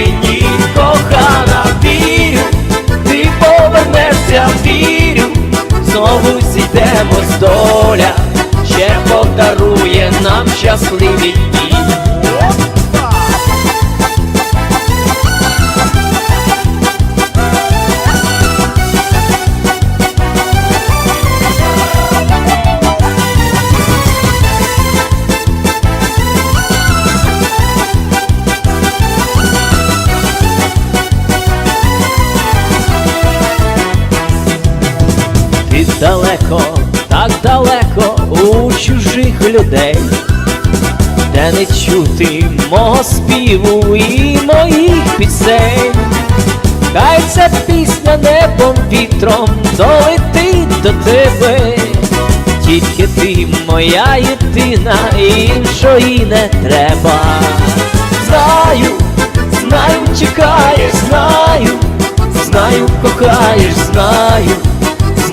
на кохана, вірю, ти повернешся, вірю, знову зійдемось доля, ще подарує нам щасливі дні. Чужих людей, де не чути мого співу і моїх пісень, хай ця пісня небом вітром долетить до тебе, тільки ти моя єдина, іншої не треба. Знаю, знаю, чекаєш, знаю, знаю, кохаєш, знаю.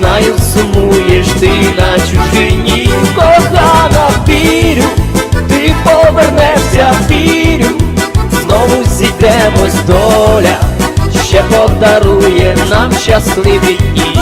Знаю, сумуєш ти на чужині, доля, ще подарує нам щасливі дні.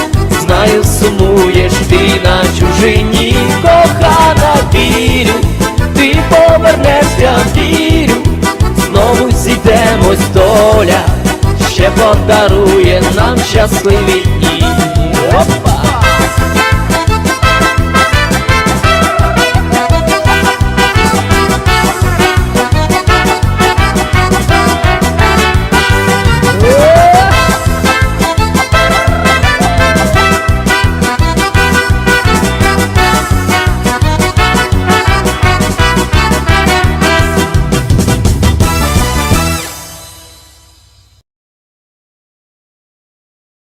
Знаю, сумуєш ти на чужині, кохана, вірю, ти повернешся, вірю, знову зійдемось доля, ще подарує нам щасливі!